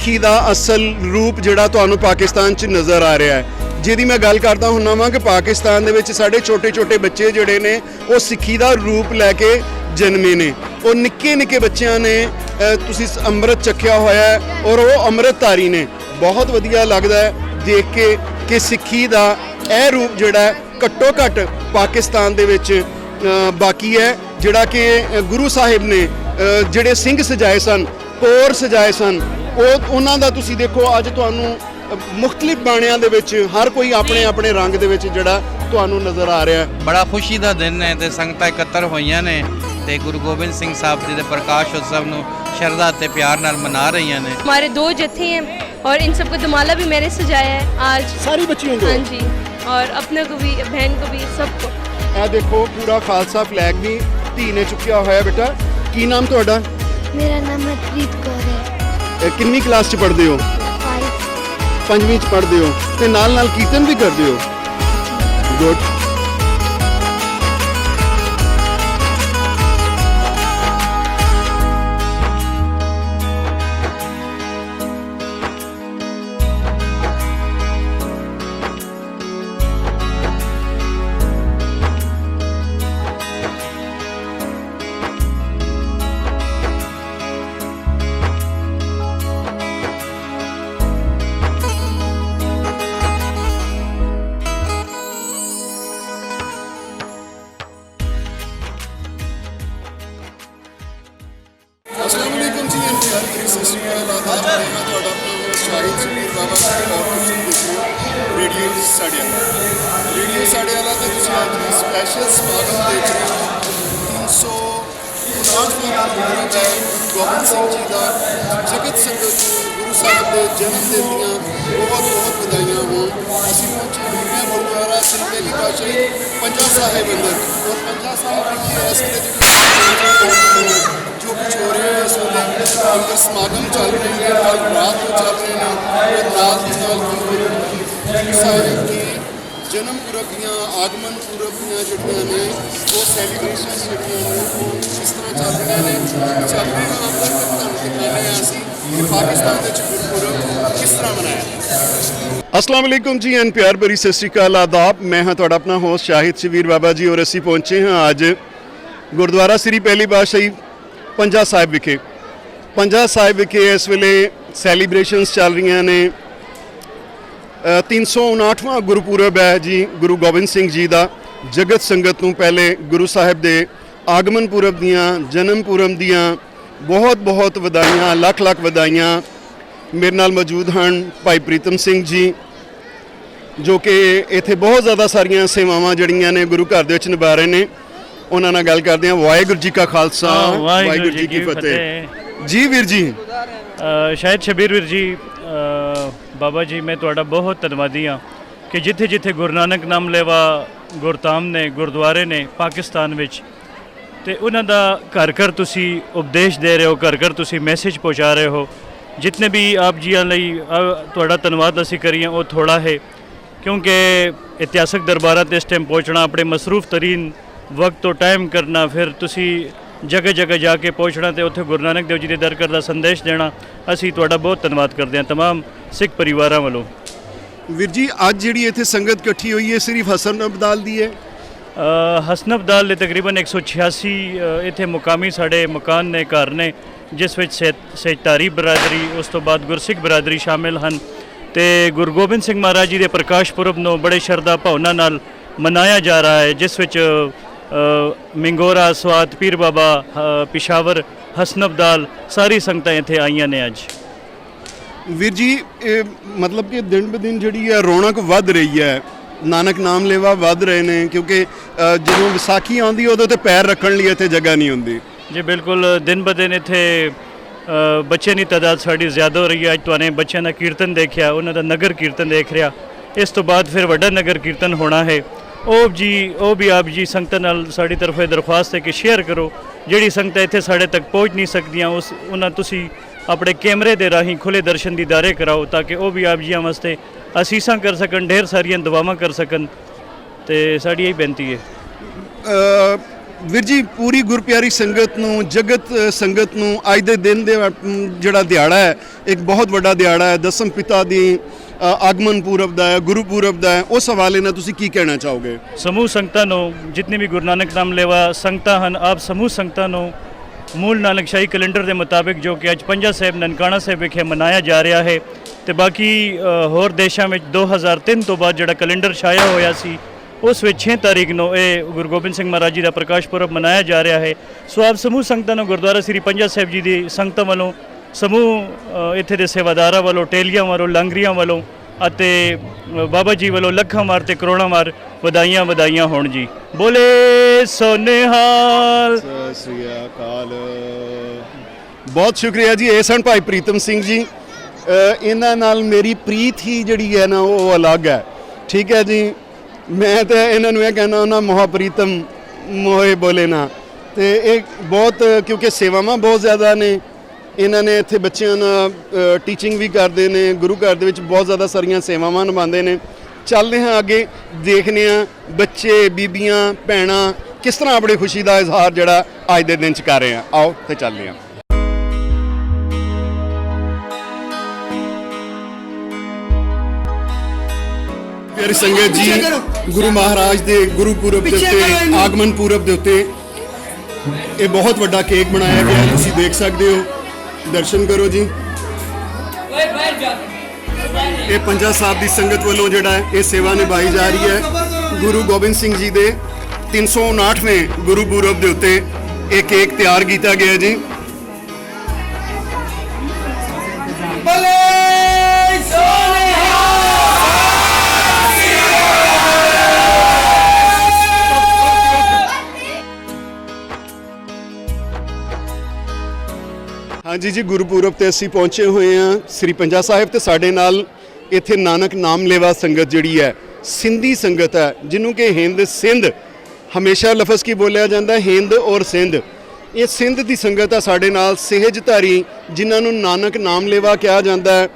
ਸਿੱਖੀ ਦਾ ਅਸਲ ਰੂਪ ਜਿਹੜਾ ਤੁਹਾਨੂੰ ਪਾਕਿਸਤਾਨ 'ਚ ਨਜ਼ਰ ਆ ਰਿਹਾ ਹੈ। ਜਿਹਦੀ ਮੈਂ ਗੱਲ ਕਰਦਾ ਹੁੰਨਾ ਵਾਂ ਕਿ ਪਾਕਿਸਤਾਨ ਦੇ ਵਿੱਚ ਸਾਡੇ ਛੋਟੇ-ਛੋਟੇ ਬੱਚੇ ਜਿਹੜੇ ਨੇ, ਉਹ ਸਿੱਖੀ ਦਾ ਰੂਪ ਲੈ ਕੇ ਜਨਮੇ ਨੇ। ਉਹ ਨਿੱਕੇ ਨਿੱਕੇ ਬੱਚਿਆਂ ਨੇ ਤੁਸੀਂ ਅੰਮ੍ਰਿਤ ਚੱਖਿਆ ਹੋਇਆ ਹੈ ਔਰ ਉਹ ਅੰਮ੍ਰਿਤਧਾਰੀ ਨੇ। ਬਹੁਤ ਵਧੀਆ ਲੱਗਦਾ ਹੈ ਦੇਖ ਕੇ ਕਿ ਸਿੱਖੀ ਦਾ ਇਹ ਰੂਪ ਜਿਹੜਾ ਘੱਟੋ ਘੱਟ ਪਾਕਿਸਤਾਨ ਦੇ ਵਿੱਚ ਬਾਕੀ ਹੈ। ਜਿਹੜਾ ਕਿ ਗੁਰੂ ਸਾਹਿਬ ਨੇ ਜਿਹੜੇ ਸਿੰਘ ਸਜਾਏ ਸਨ, ਕੋਰ ਸਜਾਏ ਸਨ ਉਹ ਉਹਨਾਂ ਦਾ ਤੁਸੀਂ ਦੇਖੋ ਅੱਜ ਤੁਹਾਨੂੰ ਅ, ਮੁਖਤਲਿਫ ਬਾਣਿਆਂ ਦੇ ਵਿੱਚ ਹਰ ਕੋਈ ਆਪਣੇ ਆਪਣੇ ਰੰਗ ਦੇ ਵਿੱਚ ਜਿਹੜਾ ਤੁਹਾਨੂੰ ਨਜ਼ਰ ਆ ਰਿਹਾ ਹੈ ਬੜਾ ਖੁਸ਼ੀ ਦਾ ਦਿਨ ਹੈ ਤੇ ਸੰਗਤਾਂ ਇਕੱਤਰ ਹੋਈਆਂ ਨੇ ਤੇ ਗੁਰੂ ਗੋਬਿੰਦ ਸਿੰਘ ਸਾਹਿਬ ਜੀ ਦੇ ਪ੍ਰਕਾਸ਼ ਉਤਸਵ ਨੂੰ ਸ਼ਰਧਾ ਤੇ ਪਿਆਰ ਨਾਲ ਮਨਾ ਰਹੀਆਂ ਨੇ हमारे दो जत्थे हैं और इन सबको दमाला भी मैंने सजाया है आज ਸਾਰੀ ਬੱਚੀਆਂ हाँ ਜੋ जी और अपने को भी बहन को भी सबको ਇਹ ਦੇਖੋ ਪੂਰਾ ਖਾਲਸਾ ਫਲੈਗ ਵੀ ਧੀ ਨੇ ਚੁੱਕਿਆ ਹੋਇਆ ਬੇਟਾ ਕੀ ਨਾਮ ਤੁਹਾਡਾ ਮੇਰਾ ਨਾਮ ਹਰਪ੍ਰੀਤ ਕੌਰ ਹੈ ਇਹ ਕਿੰਨੀ ਕਲਾਸ 'ਚ ਪੜ੍ਹਦੇ ਹੋ? ਪੰਜਵੀਂ 'ਚ ਪੜ੍ਹਦੇ ਹੋ। ਤੇ ਨਾਲ ਨਾਲ ਕੀਰਤਨ ਵੀ ਕਰਦੇ ਹੋ। ਗੁੱਡ ਜਨਮ ਪੁਰਬ ਦੀਆਂ, ਆਗਮਨ ਪੁਰਬ ਦੀਆਂ ਜਿਹੜੀਆਂ ਨੇ, ਉਹ ਸੈਲੀਬ੍ਰੇਸ਼ਨਸ ਜਿਹੜੀਆਂ ਨੇ ਉਹ ਕਿਸ ਤਰ੍ਹਾਂ ਚੱਲ ਰਹੀਆਂ ਨੇ। ਚੱਲ ਹਾਂ ਅੰਦਰ ਤੁਹਾਨੂੰ ਦਿਖਾਉਂਦੇ ਹਾਂ ਅਸੀਂ ਕਿ ਪਾਕਿਸਤਾਨ ਵਿੱਚ ਗੁਰਪੁਰਬ ਕਿਸ ਤਰ੍ਹਾਂ ਮਨਾਇਆ ਜਾਂਦਾ ਅਸਲਾਮ ਅਲੈਕੁਮ ਜੀ, ਐਨ ਪਿਆਰ ਭਰੀ ਸਤਿ ਸ਼੍ਰੀ ਅਕਾਲ, ਆਦਾਬ। ਮੈਂ ਹਾਂ ਤੁਹਾਡਾ ਆਪਣਾ ਹੋਸਟ ਸ਼ਾਹਿਦ ਸ਼ਬੀਰ ਬਾਬਾ ਜੀ, ਔਰ ਅਸੀਂ ਪਹੁੰਚੇ ਹਾਂ ਅੱਜ ਗੁਰਦੁਆਰਾ ਸ੍ਰੀ ਪਹਿਲੀ ਪਾਤਸ਼ਾਹੀ ਪੰਜਾ ਸਾਹਿਬ ਵਿਖੇ। ਪੰਜਾ ਸਾਹਿਬ ਵਿਖੇ ਇਸ ਵੇਲੇ ਸੈਲੀਬ੍ਰੇਸ਼ਨਸ ਚੱਲ ਰਹੀਆਂ ਨੇ। 359ਵਾਂ ਗੁਰਪੁਰਬ ਹੈ ਜੀ ਗੁਰੂ ਗੋਬਿੰਦ ਸਿੰਘ ਜੀ ਦਾ। ਜਗਤ ਸੰਗਤ ਨੂੰ ਪਹਿਲੇ ਗੁਰੂ ਸਾਹਿਬ ਦੇ ਆਗਮਨ ਪੁਰਬ ਦੀਆਂ ਜਨਮ ਪੁਰਬ ਦੀਆਂ ਬਹੁਤ ਬਹੁਤ ਵਧਾਈਆਂ ਲੱਖ ਲੱਖ ਵਧਾਈਆਂ ਮੇਰੇ ਨਾਲ ਮੌਜੂਦ ਹਨ ਭਾਈ ਪ੍ਰੀਤਮ ਸਿੰਘ ਜੀ ਜੋ ਕਿ ਇੱਥੇ ਬਹੁਤ ਜ਼ਿਆਦਾ ਸਾਰੀਆਂ ਸੇਵਾਵਾਂ ਜਿਹੜੀਆਂ ਨੇ ਗੁਰੂ ਘਰ ਦੇ ਵਿੱਚ ਨਿਭਾ ਰਹੇ ਨੇ। ਉਹਨਾਂ ਨਾਲ ਗੱਲ ਕਰਦੇ ਹਾਂ। ਵਾਹਿਗੁਰੂ ਜੀ ਕਾ ਖਾਲਸਾ ਵਾਹਿਗੁਰੂ ਜੀ ਕੀ ਫਤਿਹ। ਜੀ ਵੀਰ ਜੀ। ਸ਼ਾਇਦ ਸ਼ਬੀਰ ਵੀਰ ਜੀ ਬਾਬਾ ਜੀ ਮੈਂ ਤੁਹਾਡਾ ਬਹੁਤ ਧੰਨਵਾਦੀ ਹਾਂ ਕਿ ਜਿੱਥੇ ਜਿੱਥੇ ਗੁਰੂ ਨਾਨਕ ਨਾਮ ਲੈਵਾ ਗੁਰਤਾਮ ਨੇ ਗੁਰਦੁਆਰੇ ਨੇ ਪਾਕਿਸਤਾਨ ਵਿੱਚ ਤੇ ਉਹਨਾਂ ਦਾ ਘਰ ਘਰ ਤੁਸੀਂ ਉਪਦੇਸ਼ ਦੇ ਰਹੇ ਹੋ ਘਰ ਘਰ ਤੁਸੀਂ ਮੈਸੇਜ ਪਹੁੰਚਾ ਰਹੇ ਹੋ ਜਿਤਨੇ ਵੀ ਆਪ ਜੀਆਂ ਲਈ ਅ, ਤੁਹਾਡਾ ਧੰਨਵਾਦ ਅਸੀਂ ਕਰੀਏ ਉਹ ਥੋੜਾ ਹੈ ਕਿਉਂਕਿ ਇਤਿਹਾਸਕ ਦਰਬਾਰਾਂ ਤੇ ਇਸ ਟਾਈਮ ਪਹੁੰਚਣਾ ਆਪਣੇ ਮਸਰੂਫ ਤਰੀਨ ਵਕਤ ਤੋਂ ਟਾਈਮ ਕਰਨਾ ਫਿਰ ਤੁਸੀਂ ਜਗ੍ਹਾ ਜਗ੍ਹਾ ਜਾ ਕੇ ਪਹੁੰਚਣਾ ਤੇ ਉੱਥੇ ਗੁਰੂ ਨਾਨਕ ਦੇਵ ਜੀ ਦੇ ਦਰ ਕਰ ਦਾ ਸੰਦੇਸ਼ ਦੇਣਾ ਅਸੀਂ ਤੁਹਾਡਾ ਬਹੁਤ ਧੰਨਵਾਦ ਕਰਦੇ ਹਾਂ तमाम ਸਿੱਖ ਪਰਿਵਾਰਾਂ ਵੱਲੋਂ। ਵੀਰ ਜੀ ਅੱਜ ਜਿਹੜੀ ਇੱਥੇ ਸੰਗਤ ਇਕੱਠੀ ਹੋਈ ਹੈ ਸਿਰਫ ਹਸਨ ਅਬਦਾਲ ਦੀ ਹੈ? ਹਸਨ ਅਬਦਾਲ ਦੇ ਤਕਰੀਬਨ 186 ਅ, ਇੱਥੇ ਮੁਕਾਮੀ ਸਾਡੇ ਮਕਾਨ ਨੇ ਘਰ ਨੇ ਜਿਸ ਵਿੱਚ ਸਹਿਤਾਰੀ ਬਰਾਦਰੀ ਉਸ ਤੋਂ ਬਾਅਦ ਗੁਰਸਿੱਖ ਬਰਾਦਰੀ ਸ਼ਾਮਿਲ ਹਨ ਤੇ ਗੁਰੂ ਗੋਬਿੰਦ ਸਿੰਘ ਮਹਾਰਾਜ ਜੀ ਦੇ ਪ੍ਰਕਾਸ਼ ਪੁਰਬ ਨੂੰ ਬੜੇ ਸ਼ਰਧਾ ਭਾਵਨਾ ਨਾਲ ਮਨਾਇਆ ਜਾ ਰਿਹਾ ਹੈ ਜਿਸ ਵਿੱਚ ਮਿੰਗੋਰਾ ਸਵਾਤ ਪੀਰ ਬਾਬਾ ਪਿਸ਼ਾਵਰ ਹਸਨ ਅਬਦਾਲ ਸਾਰੀ ਸੰਗਤਾਂ ਇੱਥੇ ਆਈਆਂ ਨੇ ਅੱਜ। ਵੀਰ ਜੀ ਇਹ ਮਤਲਬ ਕਿ ਦਿਨ ਬ ਦਿਨ ਜਿਹੜੀ ਹੈ ਰੌਣਕ ਵੱਧ ਰਹੀ ਹੈ ਨਾਨਕ ਨਾਮ ਲੇਵਾ ਵੱਧ ਰਹੇ ਨੇ ਕਿਉਂਕਿ ਅ, ਜਦੋਂ ਵਿਸਾਖੀ ਆਉਂਦੀ ਉਦੋਂ ਤੇ ਪੈਰ ਰੱਖਣ ਲਈ ਇੱਥੇ ਜਗ੍ਹਾ ਨਹੀਂ ਹੁੰਦੀ। ਜੀ ਬਿਲਕੁਲ ਦਿਨ ਬ ਦਿਨ ਇੱਥੇ ਅ, ਬੱਚਿਆਂ ਦੀ ਤਾਦਾਦ ਸਾਡੀ ਜ਼ਿਆਦਾ ਹੋ ਰਹੀ ਹੈ। ਅੱਜ ਤੁਹਾਨੂੰ ਬੱਚਿਆਂ ਦਾ ਕੀਰਤਨ ਦੇਖਿਆ ਉਹਨਾਂ ਦਾ ਨਗਰ ਕੀਰਤਨ ਦੇਖ ਰਿਹਾ। ਇਸ ਤੋਂ ਬਾਅਦ ਫਿਰ ਵੱਡਾ ਨਗਰ ਕੀਰਤਨ ਹੋਣਾ ਹੈ। ਉਹ ਜੀ ਉਹ ਵੀ ਆਪ ਜੀ ਸੰਗਤਾਂ ਨਾਲ ਸਾਡੀ ਤਰਫੋਂ ਇਹ ਦਰਖਾਸਤ ਹੈ ਕਿ ਸ਼ੇਅਰ ਕਰੋ। ਜਿਹੜੀ ਸੰਗਤਾਂ ਇੱਥੇ ਸਾਡੇ ਤੱਕ ਪਹੁੰਚ ਨਹੀਂ ਸਕਦੀਆਂ ਉਸ ਉਹਨਾਂ ਤੁਸੀਂ ਆਪਣੇ ਕੈਮਰੇ ਦੇ ਰਾਹੀਂ ਖੁੱਲੇ ਦਰਸ਼ਨ ਦੀਦਾਰੇ ਕਰਾਓ ਤਾਂ ਕਿ ਉਹ ਵੀ ਆਪ ਜੀਆਂ ਵਾਸਤੇ ਅਸੀਸਾਂ ਕਰ ਸਕਣ ਢੇਰ ਸਾਰੀਆਂ ਦੁਆਵਾਂ ਕਰ ਸਕਣ। ਤੇ ਸਾਡੀ ਇਹ ਬੇਨਤੀ ਹੈ। ਵੀਰ ਜੀ ਪੂਰੀ ਗੁਰਪਿਆਰੀ ਸੰਗਤ ਨੂੰ ਜਗਤ ਸੰਗਤ ਨੂੰ ਅੱਜ ਦੇ ਦਿਨ ਦੇ ਜਿਹੜਾ ਦਿਹਾੜਾ ਹੈ ਇੱਕ ਬਹੁਤ ਵੱਡਾ ਦਿਹਾੜਾ ਹੈ। ਦਸਮ ਪਿਤਾ ਦੀ ਆਗਮਨ ਪੂਰਬ ਦਾ ਹੈ ਗੁਰੂ ਪੂਰਬ ਦਾ ਹੈ। ਉਸ ਹਵਾਲੇ ਨਾਲ ਤੁਸੀਂ ਕੀ ਕਹਿਣਾ ਚਾਹੋਗੇ? ਸਮੂਹ ਸੰਗਤਾਂ ਨੂੰ ਜਿਤਨੀ ਵੀ ਗੁਰੂ ਨਾਨਕ ਨਾਮ ਲੈਵਾ ਸੰਗਤਾਂ ਹਨ ਆਪ ਸਮੂਹ ਸੰਗਤਾਂ ਨੂੰ ਮੂਲ ਨਾਨਕਸ਼ਾਹੀ ਕੈਲੰਡਰ ਦੇ ਮੁਤਾਬਿਕ ਜੋ ਕਿ ਅੱਜ ਪੰਜਾ ਸਾਹਿਬ ਨਨਕਾਣਾ ਸਾਹਿਬ ਵਿਖੇ ਮਨਾਇਆ ਜਾ ਰਿਹਾ ਹੈ ਤੇ ਬਾਕੀ ਹੋਰ ਦੇਸ਼ਾਂ ਵਿੱਚ 2003 ਤੋਂ ਬਾਅਦ ਜਿਹੜਾ ਕੈਲੰਡਰ ਛਾਇਆ ਹੋਇਆ ਸੀ, ਉਸ ਵਿੱਚ 6 ਤਾਰੀਖ ਨੂੰ ਇਹ ਗੁਰੂ ਗੋਬਿੰਦ ਸਿੰਘ ਮਹਾਰਾਜ ਜੀ ਦਾ ਪ੍ਰਕਾਸ਼ ਪੁਰਬ ਮਨਾਇਆ ਜਾ ਰਿਹਾ ਹੈ। ਸੋ ਆਪ ਸਮੂਹ ਸੰਗਤਾਂ ਨੂੰ ਗੁਰਦੁਆਰਾ ਸ੍ਰੀ ਪੰਜਾ ਸਾਹਿਬ ਜੀ ਦੀ ਸੰਗਤਾਂ ਵੱਲੋਂ, ਸਮੂਹ ਇੱਥੇ ਦੇ ਸੇਵਾਦਾਰਾਂ ਵੱਲੋਂ, ਟੇਲੀਆਂ ਵੱਲੋਂ, ਲੰਗਰੀਆਂ ਵੱਲੋਂ ਅਤੇ ਬਾਬਾ ਜੀ ਵੱਲੋਂ ਲੱਖਾਂ ਵਾਰ ਤੇ ਕਰੋੜਾਂ ਵਾਰ ਵਧਾਈਆਂ ਵਧਾਈਆਂ ਹੋਣ ਜੀ। ਬੋਲੇ, ਸੋਨੇਹਾਲ। ਸਤਿ ਸ੍ਰੀ ਅਕਾਲ। ਬਹੁਤ ਸ਼ੁਕਰੀਆ ਜੀ, ਇਹ ਸਨ ਭਾਈ ਪ੍ਰੀਤਮ ਸਿੰਘ ਜੀ। ਇਹਨਾਂ ਨਾਲ ਮੇਰੀ ਪ੍ਰੀਤ ਹੀ ਜਿਹੜੀ ਹੈ ਨਾ, ਉਹ ਅਲੱਗ ਹੈ। ਠੀਕ ਹੈ ਜੀ। ਮੈਂ ਤਾਂ ਇਹਨਾਂ ਨੂੰ ਇਹ ਕਹਿਣਾ ਉਹਨਾਂ ਮੋਹ ਪ੍ਰੀਤਮ ਮੋਏ ਬੋਲੇ ਨਾ। ਤੇ ਇਹ ਬਹੁਤ, ਕਿਉਂਕਿ ਸੇਵਾਵਾਂ ਬਹੁਤ ਜ਼ਿਆਦਾ ਨੇ ਇਹਨਾਂ ਨੇ ਇੱਥੇ ਬੱਚਿਆਂ ਨਾਲ ਟੀਚਿੰਗ ਵੀ ਕਰਦੇ ਨੇ ਗੁਰੂ ਘਰ ਦੇ ਵਿੱਚ ਬਹੁਤ ਜ਼ਿਆਦਾ ਸਾਰੀਆਂ ਸੇਵਾਵਾਂ ਨਿਭਾਉਂਦੇ ਨੇ। ਚੱਲਦੇ ਹਾਂ ਅੱਗੇ ਦੇਖਦੇ ਹਾਂ ਬੱਚੇ ਬੀਬੀਆਂ ਭੈਣਾਂ ਕਿਸ ਤਰ੍ਹਾਂ ਆਪਣੀ ਖੁਸ਼ੀ ਦਾ ਇਜ਼ਹਾਰ ਜਿਹੜਾ ਅੱਜ ਦੇ ਦਿਨ ਚ ਕਰ ਰਹੇ ਆ। ਆਓ ਤੇ ਚੱਲਦੇ ਹਾਂ। ਪਿਆਰੀ ਸੰਗਤ ਜੀ ਗੁਰੂ ਮਹਾਰਾਜ ਦੇ ਗੁਰੂ ਪੁਰਬ ਦੇ ਉੱਤੇ ਆਗਮਨ ਪੁਰਬ ਦੇ ਉੱਤੇ ਇਹ ਬਹੁਤ ਵੱਡਾ ਕੇਕ ਬਣਾਇਆ ਗਿਆ। ਤੁਸੀਂ ਦੇਖ ਸਕਦੇ ਹੋ ਦਰਸ਼ਨ ਕਰੋ ਜੀ। ਇਹ ਪੰਜਾ ਸਾਹਿਬ ਦੀ ਸੰਗਤ ਵੱਲੋਂ ਜਿਹੜਾ ਹੈ ਇਹ ਸੇਵਾ ਨਿਭਾਈ ਜਾ ਰਹੀ ਹੈ। ਗੁਰੂ ਗੋਬਿੰਦ ਸਿੰਘ ਜੀ ਦੇ 359ਵੇਂ ਗੁਰੂ ਪੁਰਬ ਦੇ ਉੱਤੇ ਇਹ ਕੇਕ ਤਿਆਰ ਕੀਤਾ ਗਿਆ ਜੀ। ਹਾਂਜੀ ਜੀ, ਗੁਰਪੁਰਬ ਤੇ ਅਸੀਂ ਪਹੁੰਚੇ ਹੋਏ ਹਾਂ ਸ੍ਰੀ ਪੰਜਾ ਸਾਹਿਬ ਤੇ ਸਾਡੇ ਨਾਲ ਇੱਥੇ ਨਾਨਕ ਨਾਮ ਲੇਵਾ ਸੰਗਤ ਜਿਹੜੀ ਹੈ, ਸਿੰਧੀ ਸੰਗਤ ਹੈ, ਜਿਹਨੂੰ ਕਿ ਹਿੰਦ ਸਿੰਧ ਹਮੇਸ਼ਾ ਲਫ਼ਜ਼ ਕੀ ਬੋਲਿਆ ਜਾਂਦਾ? ਹਿੰਦ ਔਰ ਸਿੰਧ। ਇਹ ਸਿੰਧ ਦੀ ਸੰਗਤ ਆ ਸਾਡੇ ਨਾਲ, ਸਹਿਜਧਾਰੀ, ਜਿਨ੍ਹਾਂ ਨੂੰ ਨਾਨਕ ਨਾਮ ਲੇਵਾ ਕਿਹਾ ਜਾਂਦਾ ਹੈ।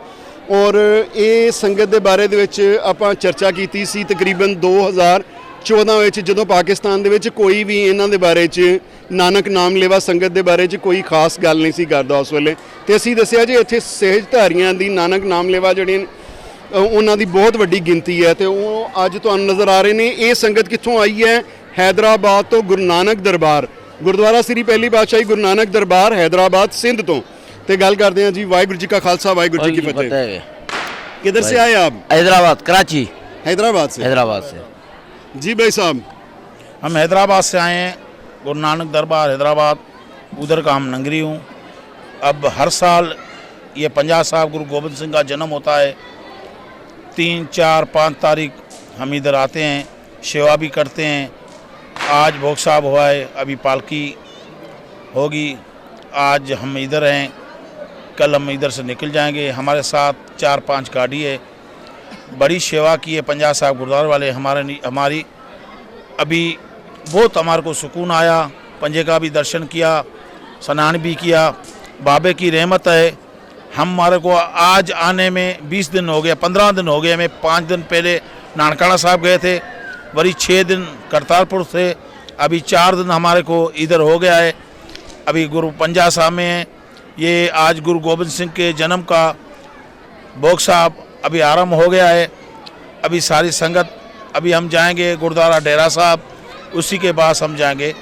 ਔਰ ਇਹ ਸੰਗਤ ਦੇ ਬਾਰੇ ਦੇ ਵਿੱਚ ਆਪਾਂ ਚਰਚਾ ਕੀਤੀ ਸੀ ਤਕਰੀਬਨ 2014 ਵਿੱਚ ਜਦੋਂ ਪਾਕਿਸਤਾਨ ਦੇ ਵਿੱਚ ਕੋਈ ਵੀ ਇਹਨਾਂ ਦੇ ਬਾਰੇ 'ਚ ਨਾਨਕ ਨਾਮ ਲੈਵਾ ਸੰਗਤ ਦੇ ਬਾਰੇ 'ਚ ਕੋਈ ਖਾਸ ਗੱਲ ਨਹੀਂ ਸੀ ਕਰਦਾ ਉਸ ਵੇਲੇ ਤੇ ਅਸੀਂ ਦੱਸਿਆ ਜੀ ਇੱਥੇ ਸਹਿਜਧਾਰੀਆਂ ਦੀ ਨਾਨਕ ਨਾਮ ਲੈਵਾ ਜਿਹੜੇ ਨੇ, ਅ, ਉਹਨਾਂ ਦੀ ਬਹੁਤ ਵੱਡੀ ਗਿਣਤੀ ਹੈ ਤੇ ਉਹ ਅੱਜ ਤੁਹਾਨੂੰ ਨਜ਼ਰ ਆ ਰਹੇ ਨੇ ਇਹ ਸੰਗਤ ਕਿੱਥੋਂ ਆਈ ਹੈ ਹੈਦਰਾਬਾਦ ਤੋਂ ਗੁਰੂ ਨਾਨਕ ਦਰਬਾਰ ਗੁਰਦੁਆਰਾ ਸ੍ਰੀ ਪਹਿਲੀ ਪਾਤਸ਼ਾਹੀ ਗੁਰੂ ਨਾਨਕ ਦਰਬਾਰ ਹੈਦਰਾਬਾਦ ਸਿੰਧ ਤੋਂ ਤੇ ਗੱਲ ਕਰਦੇ ਹਾਂ ਜੀ ਵਾਹਿਗੁਰੂ ਜੀ ਕਾ ਖਾਲਸਾ ਵਾਹਿਗੁਰੂ ਜੀ ਕੀ ਫਤਿਹ है किधर से आए आप हैदराबाद कराची हैदराबाद से हैदराबाद से जी भाई साहब। हम हैदराबाद से आए हैं, गुरु नानक दरबार हैदराबाद, उधर का हम नंगरी हूँ। अब हर साल ये पंजाब साहब गुरु गोबिंद सिंह का जन्म होता है। तीन, चार, पाँच तारीख हम इधर आते हैं, सेवा भी करते हैं। आज भोग साहब हुआ है, अभी पालकी होगी। आज हम इधर हैं, कल हम इधर से निकल जाएँगे। हमारे साथ चार, पाँच गाड़ी है। बड़ी सेवा की है पंजाब साहब गुरुद्वारे वाले। हमारे हमारी अभी बहुत हमारे को सुकून आया, पंजे का भी दर्शन किया, स्नान भी किया। बाबे की रहमत है। हम हमारे को आज आने में 20 दिन हो गया 15 दिन हो गए हमें पाँच दिन पहले नानकाना साहब गए थे, वरी छः दिन करतारपुर थे अभी चार दिन हमारे को इधर हो गया है। अभी गुरु पंजा साहब में ये आज गुरु गोबिंद सिंह के जन्म का भोग साहब अभी आरंभ हो गया है। अभी सारी संगत अभी हम जाएँगे गुरुद्वारा डेरा साहब उसी के बाद हम जाएँगे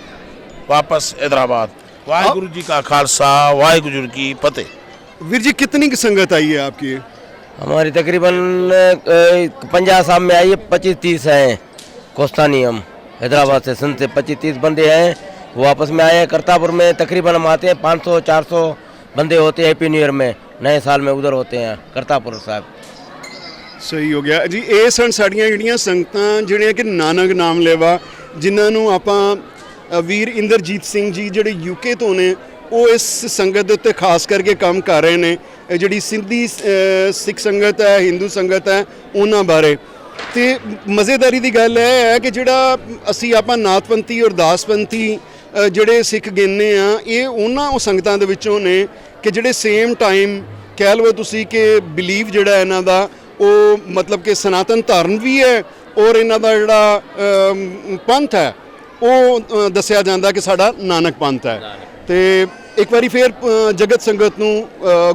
वापस हैदराबाद। वाहिगुरु जी का खालसा वाहिगुरु जी की फतेह। वीर जी कितनी की संगत आई है आपकी? हमारी तकरीबन पंजाब साहब में आई है पच्चीस तीस हैं। कोस्तानी हम हैदराबाद से सिंध से पच्चीस तीस बंदे हैं। वो आपस में आए हैं करतापुर में तकरीबन हम आते हैं पाँच सौ चार सौ बंदे होते हैं हैप्पी न्यू ईयर में। नए साल में उधर होते हैं करतापुर साहब। ਸਹੀ ਹੋ ਗਿਆ। ਜੀ ਇਹ ਸਨ ਸਾਡੀਆਂ ਜਿਹੜੀਆਂ ਸੰਗਤਾਂ ਜਿਹੜੀਆਂ ਕਿ ਨਾਨਕ ਨਾਮ ਲੈਵਾ ਜਿਨ੍ਹਾਂ ਨੂੰ ਆਪਾਂ ਵੀਰ ਇੰਦਰਜੀਤ ਸਿੰਘ ਜੀ ਜਿਹੜੇ ਯੂਕੇ ਤੋਂ ਨੇ ਉਹ ਇਸ ਸੰਗਤ ਦੇ ਉੱਤੇ ਖਾਸ ਕਰਕੇ ਕੰਮ ਕਰ ਰਹੇ ਨੇ। ਇਹ ਜਿਹੜੀ ਸਿੰਧੀ ਸਿੱਖ ਸੰਗਤ ਹੈ ਹਿੰਦੂ ਸੰਗਤ ਹੈ ਉਹਨਾਂ ਬਾਰੇ। ਤੇ ਮਜ਼ੇਦਾਰੀ ਦੀ ਗੱਲ ਇਹ ਹੈ ਕਿ ਜਿਹੜਾ ਅਸੀਂ ਆਪਾਂ ਨਾਥਪੰਥੀ ਔਰ ਦਾਸਪੰਥੀ ਅ, ਜਿਹੜੇ ਸਿੱਖ ਗਿਣਨੇ ਆ ਇਹ ਉਹਨਾਂ ਉਹ ਸੰਗਤਾਂ ਦੇ ਵਿੱਚੋਂ ਨੇ ਕਿ ਜਿਹੜੇ ਸੇਮ ਟਾਈਮ ਕਹਿ ਲਵੋ ਤੁਸੀਂ ਕਿ ਬਿਲੀਵ ਜਿਹੜਾ ਇਹਨਾਂ ਦਾ ਉਹ ਮਤਲਬ ਕਿ ਸਨਾਤਨ ਧਰਮ ਵੀ ਹੈ ਔਰ ਇਹਨਾਂ ਦਾ ਜਿਹੜਾ ਪੰਥ ਹੈ, ਉਹ ਦੱਸਿਆ ਜਾਂਦਾ ਕਿ ਸਾਡਾ ਨਾਨਕ ਪੰਥ ਹੈ। ਤੇ ਇੱਕ ਵਾਰੀ ਫੇਰ ਜਗਤ ਸੰਗਤ ਨੂੰ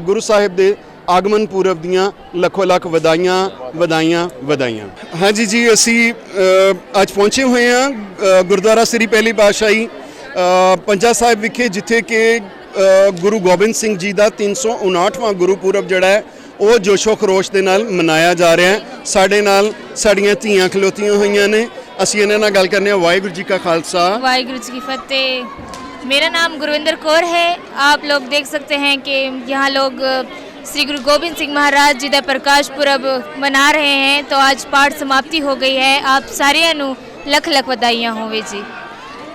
ਗੁਰੂ ਸਾਹਿਬ ਦੇ ਆਗਮਨ ਪੁਰਬ ਦੀਆਂ ਲੱਖੋ ਲੱਖ ਵਧਾਈਆਂ ਵਧਾਈਆਂ ਵਧਾਈਆਂ। ਹਾਂਜੀ ਜੀ, ਅਸੀਂ ਅੱਜ ਪਹੁੰਚੇ ਹੋਏ ਹਾਂ ਗੁਰਦੁਆਰਾ ਸ੍ਰੀ ਪਹਿਲੀ ਪਾਤਸ਼ਾਹੀ ਪੰਜਾ ਸਾਹਿਬ ਵਿਖੇ, ਜਿੱਥੇ ਕਿ ਗੁਰੂ ਗੋਬਿੰਦ ਸਿੰਘ ਜੀ ਦਾ 359ਵਾਂ ਗੁਰਪੁਰਬ ਜਿਹੜਾ ਹੈ ਉਹ ਜੋਸ਼ੋ ਖਰੋਸ਼ ਦੇ ਨਾਲ ਮਨਾਇਆ ਜਾ ਰਿਹਾ ਹੈ ਸਾਡੇ ਨਾਲ ਸਾਡੀਆਂ ਧੀਆਂ ਖਲੋਤੀਆਂ ਹੋਈਆਂ ਨੇ ਅਸੀਂ ਇਹਨਾਂ ਨਾਲ ਗੱਲ ਕਰਨੇ ਆ ਵਾਹਿਗੁਰੂ ਜੀ ਕਾ ਖਾਲਸਾ ਵਾਹਿਗुरु जी की फतेह मेरा नाम गुरविंदर कौर है आप लोग देख सकते हैं कि यहाँ लोग अ, श्री गुरु गोविंद सिंह महाराज जी का प्रकाश पुरब मना रहे हैं तो आज पाठ समाप्ति हो गई है आप सारे अनु लख लख बधाइयाँ होवे जी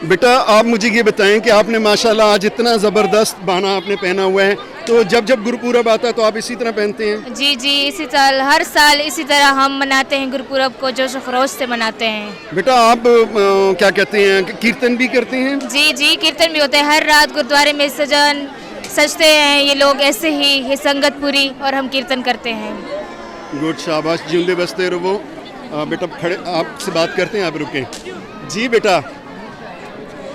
बेटा आप मुझे ये बताएँ कि आपने माशाल्लाह आज इतना ज़बरदस्त बाना आपने पहना हुआ है। तो जब जब गुरुपूरब आता है तो आप इसी तरह पहनते हैं? जी जी इसी साल हर साल इसी तरह हम मनाते हैं गुरुपुरब को जोश खरोश से मनाते हैं। बेटा आप अ, क्या कहते हैं कीर्तन भी करते हैं? जी जी कीर्तन भी होते हैं। हर रात गुरुद्वारे में सजन सजते हैं ये लोग ऐसे ही ये संगत पूरी और हम कीर्तन करते हैं। गुड शाबाश जिंदे बसते रहो। बेटा खड़े आपसे बात करते हैं आप रुके। जी बेटा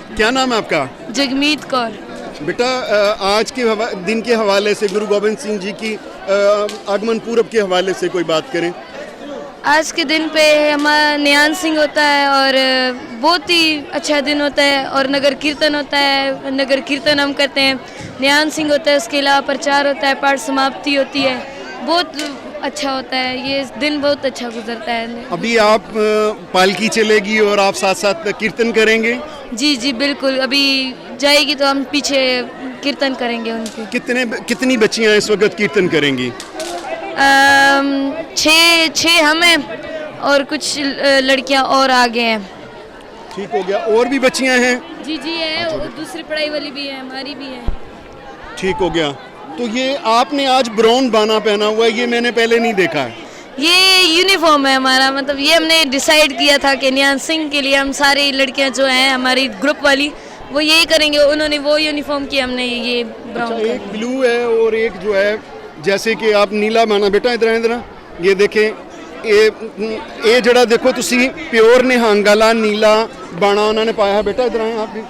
क्या नाम है आपका? जगमीत कौर। बेटा आज के दिन के हवाले से गुरु गोविंद सिंह जी की आगमन पूरब के हवाले से कोई बात करें। आज के दिन पे हमारा नियान सिंह होता है और बहुत ही अच्छा दिन होता है और नगर कीर्तन होता है नगर कीर्तन हम करते हैं। नियान सिंह होता है उसके अलावा प्रचार होता है पाठ समाप्ति होती है। बहुत अच्छा होता है ये दिन बहुत अच्छा गुजरता है। अभी आप पालकी चलेगी और आप साथ साथ कीर्तन करेंगे। जी जी बिल्कुल। अभी जाएगी तो हम पीछे कीर्तन करेंगे उनके। कितने कितनी बच्चियाँ इस वक्त कीर्तन करेंगी? छः छः हम हैं और कुछ लड़कियाँ और आगे हैं। ठीक हो गया। और भी बच्चियाँ हैं? जी जी है और दूसरी पढ़ाई वाली भी है हमारी भी है। ठीक हो गया। तो ये आपने आज ब्राउन बाना पहना हुआ है ये मैंने पहले नहीं देखा है। ये यूनिफॉर्म है हमारा मतलब ये हमने डिसाइड किया था कि नियान सिंह के लिए हम सारी लड़कियां जो हैं हमारी ग्रुप वाली वो यही करेंगे उन्होंने वो यूनिफॉर्म की हमने ये ब्राउन अच्छा एक ब्लू है और एक जो है जैसे कि आप नीला बाना बेटा इधर इधर ये देखें ਇਹ ਇਹ ਜਿਹੜਾ ਦੇਖੋ ਤੁਸੀਂ ਪਿਓਰ ਨਿਹੰਗ ਵਾਲਾ ਨੀਲਾ ਬਾਣਾ ਉਹਨਾਂ ਨੇ ਪਾਇਆ ਹੈ ਬੇਟਾ ਇਧਰ ਆਏ ਆਪ ਵੀ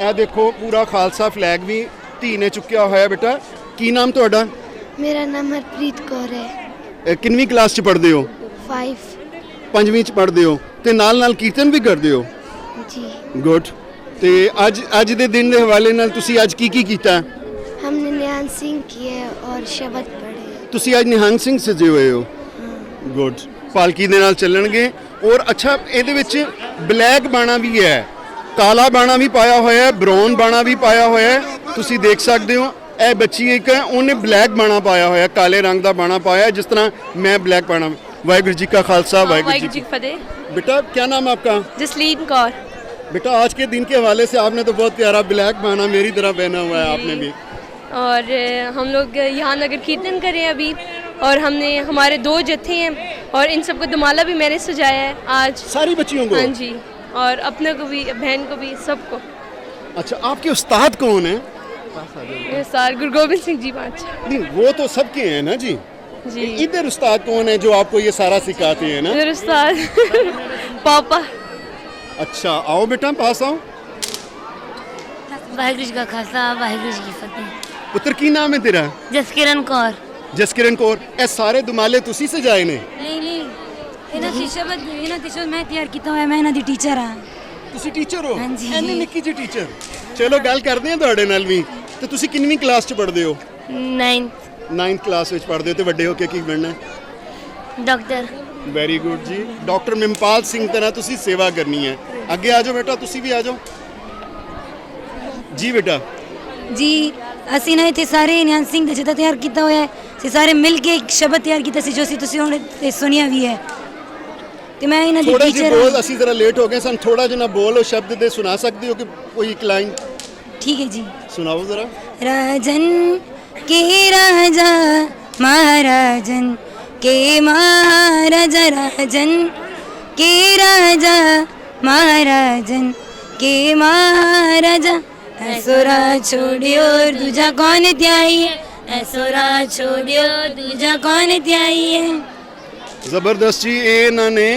ਇਹ ਦੇਖੋ ਪੂਰਾ ਖਾਲਸਾ ਫਲੈਗ ਵੀ ਧੀ ਨੇ ਚੁੱਕਿਆ ਹੋਇਆ ਬੇਟਾ ਕੀ ਨਾਮ ਤੁਹਾਡਾ मेरा नाम हरप्रीत कौर है ਇਹ ਕਿੰਨਵੀਂ ਕਲਾਸ ਚ ਪੜ੍ਹਦੇ ਹੋ फाइव ਪੰਜਵੀਂ ਚ ਪੜ੍ਹਦੇ ਹੋ ਤੇ ਨਾਲ ਨਾਲ ਕੀਰਤਨ ਵੀ ਕਰਦੇ ਹੋ जी ਗੁੱਡ ਤੇ ਅੱਜ ਅੱਜ ਦੇ ਦਿਨ ਦੇ ਹਵਾਲੇ ਨਾਲ ਤੁਸੀਂ ਅੱਜ ਕੀ ਕੀ ਕੀਤਾ हमने नियान सिंह किए और शब्द पढ़े ਤੁਸੀਂ ਅੱਜ ਨਿਹੰਗ ਸਿੰਘ ਸਜੇ ਹੋਏ ਹੋ ਗੁੱਡ ਪਾਲਕੀ ਦੇ ਨਾਲ ਚੱਲਣਗੇ ਔਰ ਅੱਛਾ ਇਹਦੇ ਵਿੱਚ ਬਲੈਕ ਬਾਣਾ ਵੀ ਹੈ ਕਾਲਾ ਬਾਣਾ ਵੀ ਪਾਇਆ ਹੋਇਆ ਹੈ ਬ੍ਰਾਊਨ ਬਾਣਾ ਵੀ ਪਾਇਆ ਹੋਇਆ ਹੈ ਤੁਸੀਂ ਦੇਖ ਸਕਦੇ ਹੋ ਇਹ ਬੱਚੀ ਇੱਕ ਹੈ ਉਹਨੇ ਬਲੈਕ ਬਾਣਾ ਪਾਇਆ ਹੋਇਆ ਕਾਲੇ ਰੰਗ ਦਾ ਬਾਣਾ ਪਾਇਆ ਹੈ, ਜਿਸ ਤਰ੍ਹਾਂ ਮੈਂ ਬਲੈਕ ਬਾਣਾ ਵਾਹਿਗੁਰੂ ਜੀ ਕਾ ਖਾਲਸਾ ਵਾਹਿਗੁਰੂ वाहिगुरु जी जी की फतेह बेटा क्या नाम है आपका जसलीन कौर बेटा आज के दिन के हवाले से आपने तो बहुत प्यारा ब्लैक बाना मेरी तरह पहना हुआ है आपने भी और अ, हम लोग यहाँ नगर कीर्तन कर रहे हैं अभी और हमने हमारे दो जत्थे हैं और इन सबको दुमाला भी मैंने सजाया है आज सारी बच्चियों को हाँ जी और अपने को भी बहन को भी सबको अच्छा आपके उस्ताद कौन है ये सार गुरु गोबिंद सिंह जी पाँच नहीं वो तो सबके हैं ना जी जी इधर उस्ताद कौन है जो आपको ये सारा सिखाते हैं ना मेरे उस्ताद पापा अच्छा आओ बेटा पास आओ ਵਾਹਿਗੁਰੂ ਜੀ ਕਾ ਖਾਲਸਾ ਵਾਹਿਗੁਰੂ ਜੀ ਕੀ ਫਤਿਹ ਪੁੱਤਰ ਕੀ ਨਾਮ ਹੈ ਤੇਰਾ ਜਸਕਿਰਨ ਕੌਰ ਜਸਕਿਰਨ ਕੌਰ ਇਹ ਸਾਰੇ ਦੁਮਾਲੇ ਤੁਸੀਂ ਸਜਾਏ ਨੇ ਨਹੀਂ ਨਹੀਂ ਇਹਨਾਂ ਦੀ ਸ਼ਬਦ ਇਹਨਾਂ ਦੀ ਸ਼ਬਦ ਮੈਂ ਤਿਆਰ ਕੀਤਾ ਹੋਇਆ ਮੈਂ ਇਹਨਾਂ ਦੀ ਟੀਚਰ ਹਾਂ ਤੁਸੀਂ ਟੀਚਰ ਹੋ? ਹਾਂਜੀ। ਐਨੀ ਨਿੱਕੀ ਜਿਹੀ ਟੀਚਰ ਚਲੋ ਗੱਲ ਕਰਦੇ ਹਾਂ ਤੁਹਾਡੇ ਨਾਲ ਵੀ। ਤੇ ਤੁਸੀਂ ਕਿੰਨਵੀਂ ਕਲਾਸ 'ਚ ਪੜ੍ਹਦੇ ਹੋ? ਨਾਈਨਥ 9th ਕਲਾਸ ਵਿੱਚ ਪੜ੍ਹਦੇ ਹੋ ਤੇ ਵੱਡੇ ਹੋ ਕੇ ਕੀ ਬਣਨਾ? ਡਾਕਟਰ ਵੈਰੀ ਗੁੱਡ ਜੀ। ਡਾਕਟਰ ਮਿਮਪਾਲ ਸਿੰਘ ਤਰ੍ਹਾਂ ਤੁਸੀਂ ਸੇਵਾ ਕਰਨੀ ਹੈ। ਅੱਗੇ ਆ ਜਾਓ ਬੇਟਾ ਤੁਸੀਂ ਵੀ ਆ ਜਾਓ। ਜੀ ਬੇਟਾ। ਜੀ ਅਸੀਂ ਨਾ ਇੱਥੇ ਸਾਰੇ ਨਿਹੰਗ ਸਿੰਘ ਦਾ ਜਥਾ ਤਿਆਰ ਕੀਤਾ ਹੋਇਆ ਹੈ। ਅਸੀਂ ਸਾਰੇ ਮਿਲ ਕੇ ਇੱਕ ਸ਼ਬਦ ਤਿਆਰ ਕੀਤਾ ਸੀ ਜੋ ਅਸੀਂ ਤੁਸੀਂ ਹੁਣ ਸੁਣਿਆ ਵੀ ਹੈ। ਤੇ ਮੈਂ ਇਹਨਾਂ ਦੀ ਥੋੜਾ ਜਿਹਾ ਟੀਚਰ ਬੋਲ ਹਾਂ ਅਸੀਂ ਜ਼ਰਾ ਲੇਟ ਹੋ ਗਏ ਸਾਨੂੰ ਥੋੜਾ ਜਿਹਾ ਨਾ ਬੋਲ ਉਹ ਸ਼ਬਦ ਦੇ ਸੁਣਾ ਸਕਦੇ ਹੋ ਕਿ ਕੋਈ ਇੱਕ ਲਾਈਨ ਠੀਕ ਹੈ ਜੀ ਸੁਣਾਓ ਜ਼ਰਾ राजन के राजा महाराजन के महाराजा राजन के राजा महाराजन के महाराजा ऐसोरा छोड़ियो दूजा कौन त्याई है ऐसोरा छोड़ियो दूजा कौन त्याई है ਜ਼ਬਰਦਸਤ ਜੀ ਇਹਨਾਂ ਨੇ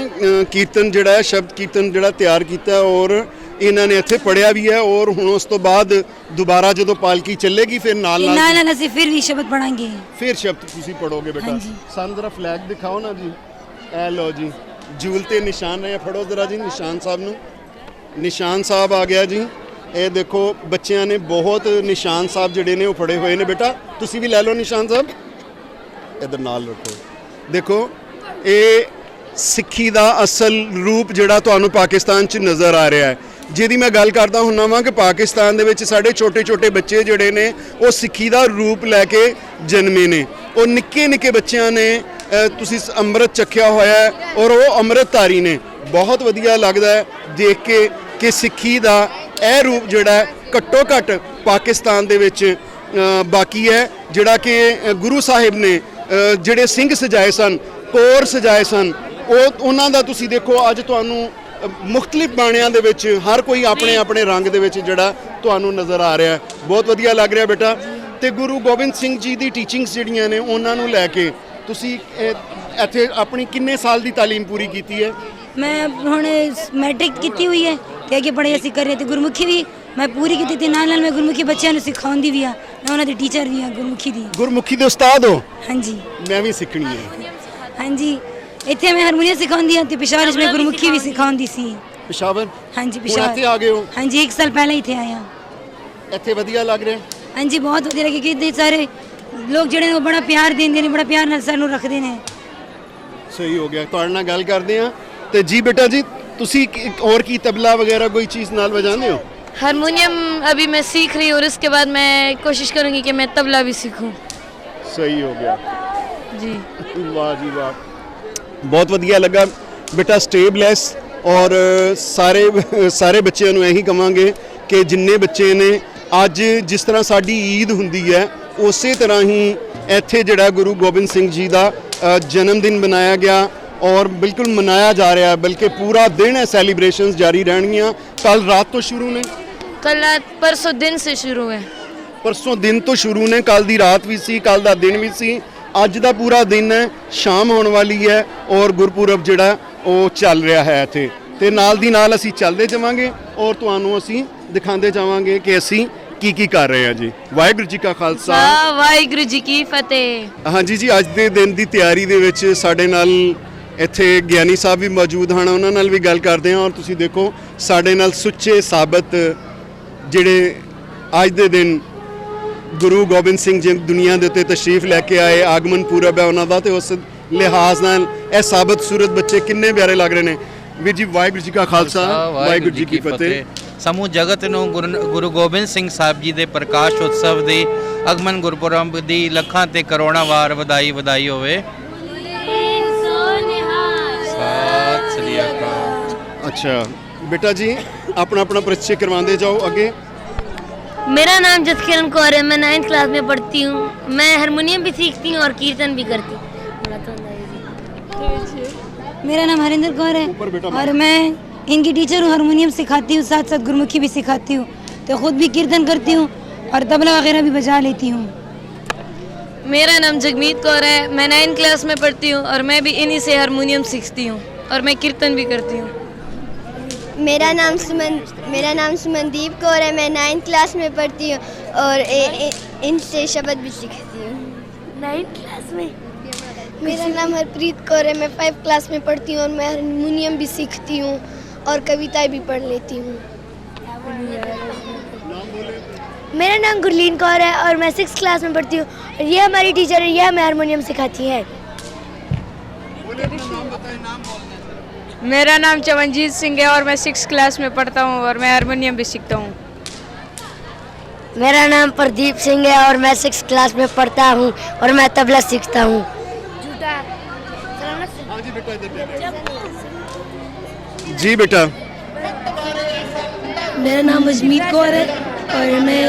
ਕੀਰਤਨ ਜਿਹੜਾ ਹੈ ਸ਼ਬਦ ਕੀਰਤਨ ਜਿਹੜਾ ਤਿਆਰ ਕੀਤਾ ਔਰ ਇਹਨਾਂ ਨੇ ਇੱਥੇ ਪੜਿਆ ਵੀ ਹੈ ਔਰ ਹੁਣ ਉਸ ਤੋਂ ਬਾਅਦ ਦੁਬਾਰਾ ਜਦੋਂ ਪਾਲਕੀ ਚੱਲੇਗੀ ਫਿਰ ਨਾਲ ਨਾਲ ਨਾਲ ਅਸੀਂ ਫਿਰ ਵੀ ਸ਼ਬਦ ਪੜਾਂਗੇ ਫਿਰ ਸ਼ਬਦ ਤੁਸੀਂ ਪੜੋਗੇ ਬੇਟਾ। ਸਾਨੂੰ ਜ਼ਰਾ ਫਲੈਗ ਦਿਖਾਓ ਨਾ ਜੀ। ਐ ਲਓ ਜੀ। ਜੂਲ ਤੇ ਨਿਸ਼ਾਨ ਹੈ ਫੜੋ ਜ਼ਰਾ ਜੀ ਨਿਸ਼ਾਨ ਸਾਹਿਬ ਨੂੰ। ਨਿਸ਼ਾਨ ਸਾਹਿਬ ਆ ਗਿਆ ਜੀ। ਇਹ ਦੇਖੋ ਬੱਚਿਆਂ ਨੇ ਬਹੁਤ ਨਿਸ਼ਾਨ ਸਾਹਿਬ ਜਿਹੜੇ ਨੇ ਉਹ ਫੜੇ ਹੋਏ ਨੇ ਬੇਟਾ। ਤੁਸੀਂ ਵੀ ਲੈ ਲਓ ਨਿਸ਼ਾਨ ਸਾਹਿਬ। ਇਧਰ ਨਾਲ ਰੱਖੋ। ਦੇਖੋ ਇਹ ਸਿੱਖੀ ਦਾ ਅਸਲ ਰੂਪ ਜਿਹੜਾ ਤੁਹਾਨੂੰ ਪਾਕਿਸਤਾਨ 'ਚ ਨਜ਼ਰ ਆ ਰਿਹਾ ਹੈ। ਜਿਹਦੀ ਮੈਂ ਗੱਲ ਕਰਦਾ ਹੁੰਨਾ ਵਾਂ ਕਿ ਪਾਕਿਸਤਾਨ ਦੇ ਵਿੱਚ ਸਾਡੇ ਛੋਟੇ-ਛੋਟੇ ਬੱਚੇ ਜਿਹੜੇ ਨੇ, ਉਹ ਸਿੱਖੀ ਦਾ ਰੂਪ ਲੈ ਕੇ ਜਨਮੇ ਨੇ। ਉਹ ਨਿੱਕੇ-ਨਿੱਕੇ ਬੱਚਿਆਂ ਨੇ ਤੁਸੀਂ ਅੰਮ੍ਰਿਤ ਚੱਖਿਆ ਹੋਇਆ ਹੈ ਔਰ ਉਹ ਅੰਮ੍ਰਿਤਧਾਰੀ ਨੇ। ਬਹੁਤ ਵਧੀਆ ਲੱਗਦਾ ਹੈ ਦੇਖ ਕੇ ਕਿ ਸਿੱਖੀ ਦਾ ਇਹ ਰੂਪ ਜਿਹੜਾ ਘੱਟੋ ਘੱਟ ਪਾਕਿਸਤਾਨ ਦੇ ਵਿੱਚ ਬਾਕੀ ਹੈ। ਜਿਹੜਾ ਕਿ ਗੁਰੂ ਸਾਹਿਬ ਨੇ ਜਿਹੜੇ ਸਿੰਘ ਸਜਾਏ ਸਨ ਕੋਰ ਸਜਾਏ ਸਨ। ਉਹ ਉਹਨਾਂ ਦਾ ਤੁਸੀਂ ਦੇਖੋ ਅੱਜ ਤੁਹਾਨੂੰ ਅ, ਮੁਖਤਲਿਫ ਬਾਣਿਆਂ ਦੇ ਵਿੱਚ ਹਰ ਕੋਈ ਆਪਣੇ ਆਪਣੇ ਰੰਗ ਦੇ ਵਿੱਚ ਜਿਹੜਾ ਤੁਹਾਨੂੰ ਨਜ਼ਰ ਆ ਰਿਹਾ ਬਹੁਤ ਵਧੀਆ ਲੱਗ ਰਿਹਾ ਬੇਟਾ। ਤੇ ਗੁਰੂ ਗੋਬਿੰਦ ਸਿੰਘ ਜੀ ਦੀ ਟੀਚਿੰਗਸ ਜਿਹੜੀਆਂ ਨੇ ਉਹਨਾਂ ਨੂੰ ਲੈ ਕੇ ਤੁਸੀਂ ਇੱਥੇ ਆਪਣੀ ਕਿੰਨੇ ਸਾਲ ਦੀ ਤਾਲੀਮ ਪੂਰੀ ਕੀਤੀ ਹੈ? ਮੈਂ ਹੁਣ ਮੈਟ੍ਰਿਕ ਕੀਤੀ ਹੋਈ ਹੈ। ਤੇ ਅੱਗੇ ਪੜ੍ਹਾਈ ਅਸੀਂ ਕਰ ਰਹੇ ਤੇ ਗੁਰਮੁਖੀ ਵੀ ਮੈਂ ਪੂਰੀ ਕੀਤੀ ਤੇ ਨਾਲ ਨਾਲ ਮੈਂ ਗੁਰਮੁਖੀ ਬੱਚਿਆਂ ਨੂੰ ਸਿਖਾਉਂਦੀ ਵੀ ਆ ਮੈਂ ਉਹਨਾਂ ਦੀ ਟੀਚਰ ਵੀ ਆ ਗੁਰਮੁਖੀ ਦੀ ਗੁਰਮੁਖੀ ਦੇ ਉਸਤਾਦ ਹੋ? ਹਾਂਜੀ। ਮੈਂ ਵੀ ਸਿੱਖਣੀ ਹੈ। ਹਾਂਜੀ। ਇੱਥੇ ਮੈਂ ਹਾਰਮੋਨੀਅਮ ਸਿਖਾਉਂਦੀ ਹਾਂ ਤੇ ਪਿਸ਼ਾਵਰ ਵਿੱਚ ਮੈਂ ਗੁਰਮੁਖੀ ਵੀ ਸਿਖਾਉਂਦੀ। ਸੀ। ਪਿਸ਼ਾਵਰ ਹਾਂਜੀ ਪਿਸ਼ਾਵਰ ਇੱਥੇ ਆ ਗਏ ਹੋ? ਹਾਂਜੀ 1 ਸਾਲ ਪਹਿਲਾਂ ਇੱਥੇ ਆਇਆ ਇੱਥੇ ਵਧੀਆ ਲੱਗ ਰਿਹਾ? ਹਾਂਜੀ ਬਹੁਤ ਵਧੀਆ ਲੱਗੇ ਕਿ ਸਾਰੇ ਲੋਕ ਜਿਹੜੇ ਨੇ ਬੜਾ ਪਿਆਰ ਦਿੰਦੇ ਨੇ ਬੜਾ ਪਿਆਰ ਨਾਲ ਸਾਨੂੰ ਰੱਖਦੇ ਨੇ। ਸਹੀ ਹੋ ਗਿਆ। ਤੁਹਾਡੇ ਨਾਲ ਗੱਲ ਕਰਦੇ ਆ ਤੇ ਜੀ ਬੇਟਾ ਜੀ ਤੁਸੀਂ ਹੋਰ ਕੀ ਤਬਲਾ ਵਗੈਰਾ ਕੋਈ ਚੀਜ਼ ਨਾਲ ਵਜਾਉਂਦੇ ਹੋ? हारमोनियम अभी मैं सीख रही हूँ और उसके बाद मैं कोशिश करूँगी कि मैं तबला भी सीखूँ सही हो गया ਜੀ। ਵਾਹ ਜੀ ਵਾਹ। ਬਹੁਤ ਵਧੀਆ ਲੱਗਾ। ਬੇਟਾ ਸਟੇਬਲੈਸ ਔਰ ਸਾਰੇ ਸਾਰੇ ਬੱਚਿਆਂ ਨੂੰ ਇਹੀ ਕਹਾਂਗੇ ਕਿ ਜਿੰਨੇ ਬੱਚੇ ਨੇ ਅੱਜ ਜਿਸ ਤਰ੍ਹਾਂ ਸਾਡੀ ਈਦ ਹੁੰਦੀ ਹੈ ਉਸੇ ਤਰ੍ਹਾਂ ਹੀ ਇੱਥੇ ਜਿਹੜਾ ਗੁਰੂ ਗੋਬਿੰਦ ਸਿੰਘ ਜੀ ਦਾ ਜਨਮ ਦਿਨ ਮਨਾਇਆ ਗਿਆ ਔਰ ਬਿਲਕੁਲ ਮਨਾਇਆ ਜਾ ਰਿਹਾ ਬਲਕਿ ਪੂਰਾ ਦਿਨ ਇਹ ਸੈਲੀਬ੍ਰੇਸ਼ਨਸ ਜਾਰੀ ਰਹਿਣਗੀਆਂ। ਕੱਲ ਰਾਤ ਤੋਂ ਸ਼ੁਰੂ ਨੇ? ਕੱਲ ਪਰਸੋਂ ਦਿਨ ਸੇ ਸ਼ੁਰੂ ਹੈ। ਪਰਸੋਂ ਦਿਨ ਤੋਂ ਸ਼ੁਰੂ ਨੇ ਕੱਲ ਦੀ ਰਾਤ ਵੀ ਸੀ ਕੱਲ ਦਾ ਦਿਨ ਵੀ ਸੀ। ਅੱਜ ਦਾ ਪੂਰਾ ਦਿਨ ਹੈ ਸ਼ਾਮ ਹੋਣ ਵਾਲੀ ਹੈ ਔਰ ਗੁਰਪੁਰਬ ਜਿਹੜਾ ਉਹ ਚੱਲ ਰਿਹਾ ਹੈ ਇੱਥੇ। ਤੇ ਨਾਲ ਦੀ ਨਾਲ ਅਸੀਂ ਚੱਲਦੇ ਜਾਵਾਂਗੇ ਔਰ ਤੁਹਾਨੂੰ ਅਸੀਂ ਦਿਖਾਉਂਦੇ ਜਾਵਾਂਗੇ ਕਿ ਅਸੀਂ ਕੀ ਕੀ ਕਰ ਰਹੇ ਹਾਂ ਜੀ। ਵਾਹਿਗੁਰੂ ਜੀ ਕਾ ਖਾਲਸਾ। ਵਾਹਿਗੁਰੂ ਜੀ ਕੀ ਫਤਿਹ। ਹਾਂਜੀ ਜੀ ਅੱਜ ਦੇ ਦਿਨ ਦੀ ਤਿਆਰੀ ਦੇ ਵਿੱਚ ਸਾਡੇ ਨਾਲ ਇੱਥੇ ਗਿਆਨੀ ਸਾਹਿਬ ਵੀ ਮੌਜੂਦ ਹਨ। ਉਹਨਾਂ ਨਾਲ ਵੀ ਗੱਲ ਕਰਦੇ ਹਾਂ ਔਰ ਤੁਸੀਂ ਦੇਖੋ ਸਾਡੇ ਨਾਲ ਸੁੱਚੇ ਸਾਬਤ ਜਿਹੜੇ ਅੱਜ ਦੇ ਦਿਨ ਗੁਰੂ ਗੋਬਿੰਦ ਸਿੰਘ ਜੀ ਦੁਨੀਆ ਦੇ ਉੱਤੇ ਤਸ਼ਰੀਫ ਲੈ ਕੇ ਆਏ ਆਗਮਨ ਪੂਰਬ ਹੈ ਉਹਨਾਂ ਦਾ ਤੇ ਉਸ ਲਿਹਾਜ਼ ਨਾਲ ਇਹ ਸਾਬਤ ਸੂਰਤ ਬੱਚੇ ਕਿੰਨੇ ਪਿਆਰੇ ਲੱਗ ਰਹੇ ਨੇ। ਵੀਰ ਜੀ ਵਾਹਿਗੁਰੂ ਜੀ ਕਾ ਖਾਲਸਾ ਵਾਹਿਗੁਰੂ ਜੀ ਕੀ ਫਤਿਹ। ਸਮੂਹ ਜਗਤ ਨੂੰ ਗੁਰੂ ਗੋਬਿੰਦ ਸਿੰਘ ਸਾਹਿਬ ਜੀ ਦੇ ਪ੍ਰਕਾਸ਼ ਉਤਸਵ ਦੇ ਅਗਮਨ ਗੁਰਪੁਰਬ ਦੀ ਲੱਖਾਂ ਤੇ ਕਰੋੜਾਂ ਵਾਰ ਵਧਾਈ ਵਧਾਈ ਹੋਵੇ। ਸਤਿ ਸ੍ਰੀ ਅਕਾਲ। ਅੱਛਾ ਬੇਟਾ ਜੀ ਆਪਣਾ ਆਪਣਾ ਪਰਿਚੈ ਕਰਵਾਉਂਦੇ ਜਾਓ ਅੱਗੇ। मेरा नाम जसकिरण कौर है। मैं नाइन्थ क्लास में पढ़ती हूँ। मैं हारमोनियम भी सीखती हूँ और कीर्तन भी करती हूँ। मेरा नाम हरिंदर कौर है और मैं इनकी टीचर हूँ हारमोनियम सिखाती हूँ साथ साथ गुरमुखी भी सिखाती हूँ। तो खुद भी कीर्तन करती हूँ और तबला वगैरह भी बजा लेती हूँ। मेरा नाम जगमीत कौर है। मैं नाइन्थ क्लास में पढ़ती हूँ और मैं भी इन्हीं से हारमोनियम सीखती हूँ और मैं कीर्तन भी करती हूँ। मेरा नाम सुमन मेरा नाम सुमनदीप कौर है मैं नाइन्थ क्लास में पढ़ती हूँ और इनसे शब्द भी सीखती हूँ। नाइन्थ क्लास में? मेरा नाम हरप्रीत कौर है मैं फाइव क्लास में पढ़ती हूँ और मैं हारमोनियम भी सीखती हूँ और कविताएँ भी पढ़ लेती हूँ। मेरा नाम गुरलीन कौर है और मैं सिक्स क्लास में पढ़ती हूँ और ये हमारी टीचर है ये हमें हारमोनियम सिखाती है। मेरा नाम चमनजीत सिंह है और मैं सिक्स क्लास में पढ़ता हूँ और मैं हारमोनियम भी सीखता हूँ। मेरा नाम प्रदीप सिंह है और मैं सिक्स क्लास में पढ़ता हूँ और मैं तबला सीखता हूँ। हाँ जी बेटा मेरा नाम अजमीत कौर है और मैं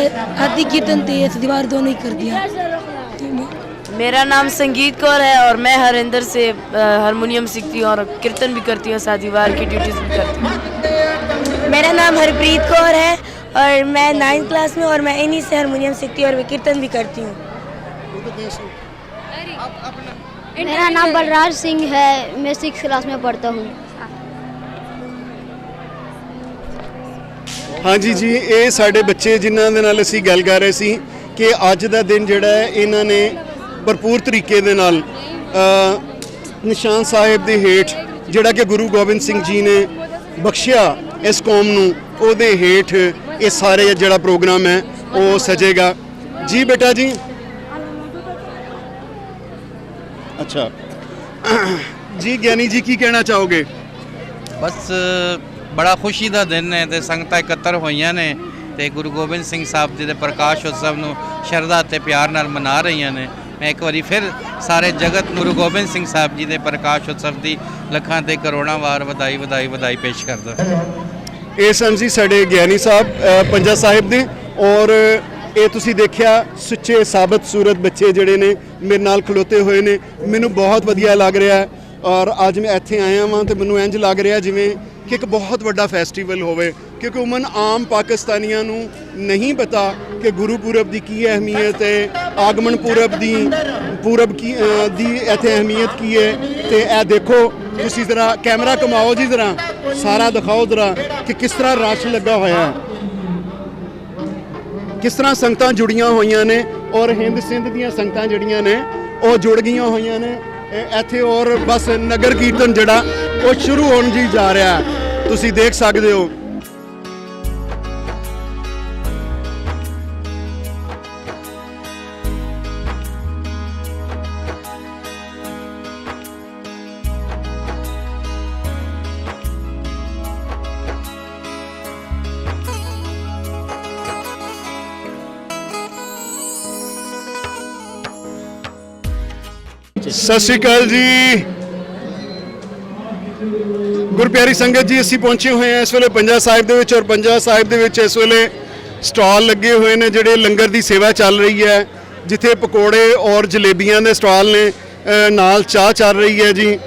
आदि कीर्तन तेज दीवार दोनों ही कर दिया। मेरा नाम संगीत कौर है और मैं हरिंदर से हारमोनियम सीखती हूँ और कीर्तन भी करती हूँ शादीवार की ड्यूटीज भी करती हूँ मेरा नाम हरप्रीत कौर है और मैं नाइन्थ क्लास में और मैं इन्हीं से हारमोनियम सीखती हूँ और मैं कीर्तन भी करती हूँ मेरा नाम बलराज सिंह है मैं सिक्स क्लास में पढ़ता हूँ ਹਾਂਜੀ ਜੀ ਇਹ ਸਾਡੇ ਬੱਚੇ ਜਿਨ੍ਹਾਂ ਦੇ ਨਾਲ ਅਸੀਂ ਗੱਲ ਕਰ ਰਹੇ ਸੀ ਕਿ ਅੱਜ ਦਾ ਦਿਨ ਜਿਹੜਾ ਹੈ ਇਹਨਾਂ ਨੇ ਭਰਪੂਰ ਤਰੀਕੇ ਦੇ ਨਾਲ ਨਿਸ਼ਾਨ ਸਾਹਿਬ ਦੇ ਹੇਠ ਜਿਹੜਾ ਕਿ ਗੁਰੂ ਗੋਬਿੰਦ ਸਿੰਘ ਜੀ ਨੇ ਬਖਸ਼ਿਆ ਇਸ ਕੌਮ ਨੂੰ, ਉਹਦੇ ਹੇਠ ਇਹ ਸਾਰੇ ਜਿਹੜਾ ਪ੍ਰੋਗਰਾਮ ਹੈ, ਉਹ ਸਜੇਗਾ। ਜੀ ਬੇਟਾ ਜੀ। ਅੱਛਾ। ਜੀ ਗਿਆਨੀ ਜੀ ਕੀ ਕਹਿਣਾ ਚਾਹੋਗੇ? ਬਸ, ਬੜਾ ਖੁਸ਼ੀ ਦਾ ਦਿਨ ਹੈ ਤੇ ਸੰਗਤਾਂ ਇਕੱਤਰ ਹੋਈਆਂ ਨੇ ਤੇ ਗੁਰੂ ਗੋਬਿੰਦ ਸਿੰਘ ਸਾਹਿਬ ਜੀ ਦੇ ਪ੍ਰਕਾਸ਼ ਉਤਸਵ ਨੂੰ ਸ਼ਰਧਾ ਤੇ ਪਿਆਰ ਨਾਲ ਮਨਾ ਰਹੀਆਂ ਨੇ। ਮੈਂ ਇੱਕ ਵਾਰੀ ਫਿਰ ਸਾਰੇ ਜਗਤ ਗੁਰੂ ਗੋਬਿੰਦ ਸਿੰਘ ਸਾਹਿਬ ਜੀ ਦੇ ਪ੍ਰਕਾਸ਼ ਉਤਸਵ ਦੀ ਲੱਖਾਂ ਤੇ ਕਰੋੜਾਂ ਵਾਰ ਵਧਾਈ ਵਧਾਈ ਵਧਾਈ ਪੇਸ਼ ਕਰਦਾ ਇਹ ਸਨ ਜੀ ਸਾਡੇ ਗਿਆਨੀ ਸਾਹਿਬ ਪੰਜਾ ਸਾਹਿਬ ਨੇ ਔਰ ਇਹ ਤੁਸੀਂ ਦੇਖਿਆ ਸੁੱਚੇ, ਸਾਬਤ ਸੂਰਤ ਬੱਚੇ ਜਿਹੜੇ ਨੇ ਮੇਰੇ ਨਾਲ ਖਲੋਤੇ ਹੋਏ ਨੇ। ਮੈਨੂੰ ਬਹੁਤ ਵਧੀਆ ਲੱਗ ਰਿਹਾ ਔਰ ਅੱਜ ਮੈਂ ਇੱਥੇ ਆਇਆ ਹਾਂ ਤੇ ਮੈਨੂੰ ਇੰਜ ਲੱਗ ਰਿਹਾ ਜਿਵੇਂ ਕਿ ਇੱਕ ਬਹੁਤ ਵੱਡਾ ਫੈਸਟੀਵਲ ਹੋਵੇ, ਕਿਉਂਕਿ ਉਮਨ ਆਮ ਪਾਕਿਸਤਾਨੀਆਂ ਨੂੰ ਨਹੀਂ ਪਤਾ ਕਿ ਗੁਰੂ ਪੁਰਬ ਦੀ ਕੀ ਅਹਿਮੀਅਤ ਹੈ, ਆਗਮਨ ਪੁਰਬ ਦੀ, ਪੁਰਬ ਕੀ ਦੀ ਇੱਥੇ ਅਹਿਮੀਅਤ ਕੀ ਹੈ, ਤੇ ਇਹ ਦੇਖੋ, ਤੁਸੀਂ ਜ਼ਰਾ ਕੈਮਰਾ ਕਮਾਓ ਜੀ ਜ਼ਰਾ, ਸਾਰਾ ਦਿਖਾਓ ਜ਼ਰਾ ਕਿ ਕਿਸ ਤਰ੍ਹਾਂ ਰਸ਼ ਲੱਗਾ ਹੋਇਆ ਹੈ। ਕਿਸ ਤਰ੍ਹਾਂ ਸੰਗਤਾਂ ਜੁੜੀਆਂ ਹੋਈਆਂ ਨੇ, ਔਰ ਹਿੰਦ ਸਿੰਧ ਦੀਆਂ ਸੰਗਤਾਂ ਜਿਹੜੀਆਂ ਨੇ, ਉਹ ਜੁੜ ਗਈਆਂ ਹੋਈਆਂ ਨੇ ਇੱਥੇ ਔਰ ਬਸ ਨਗਰ ਕੀਰਤਨ ਜਿਹੜਾ, ਉਹ ਸ਼ੁਰੂ ਹੋਣ ਜੀ ਜਾ ਰਿਹਾ ਤੁਸੀਂ ਦੇਖ ਸਕਦੇ ਹੋ। ਸਤਿ ਸ਼੍ਰੀ ਅਕਾਲ ਜੀ। ਗੁਰਪਿਆਰੀ ਸੰਗਤ ਜੀ ਅਸੀਂ ਪਹੁੰਚੇ ਹੋਏ ਹਾਂ ਇਸ ਵੇਲੇ ਪੰਜਾ ਸਾਹਿਬ ਦੇ ਵਿੱਚ ਔਰ ਪੰਜਾ ਸਾਹਿਬ ਦੇ ਵਿੱਚ ਇਸ ਵੇਲੇ ਸਟਾਲ ਲੱਗੇ ਹੋਏ ਨੇ ਜਿਹੜੇ ਲੰਗਰ ਦੀ ਸੇਵਾ ਚੱਲ ਰਹੀ ਹੈ ਜਿੱਥੇ ਪਕੌੜੇ ਔਰ ਜਲੇਬੀਆਂ ਦੇ ਸਟਾਲ ਨੇ ਨਾਲ ਚਾਹ ਚੱਲ ਰਹੀ ਹੈ ਜੀ।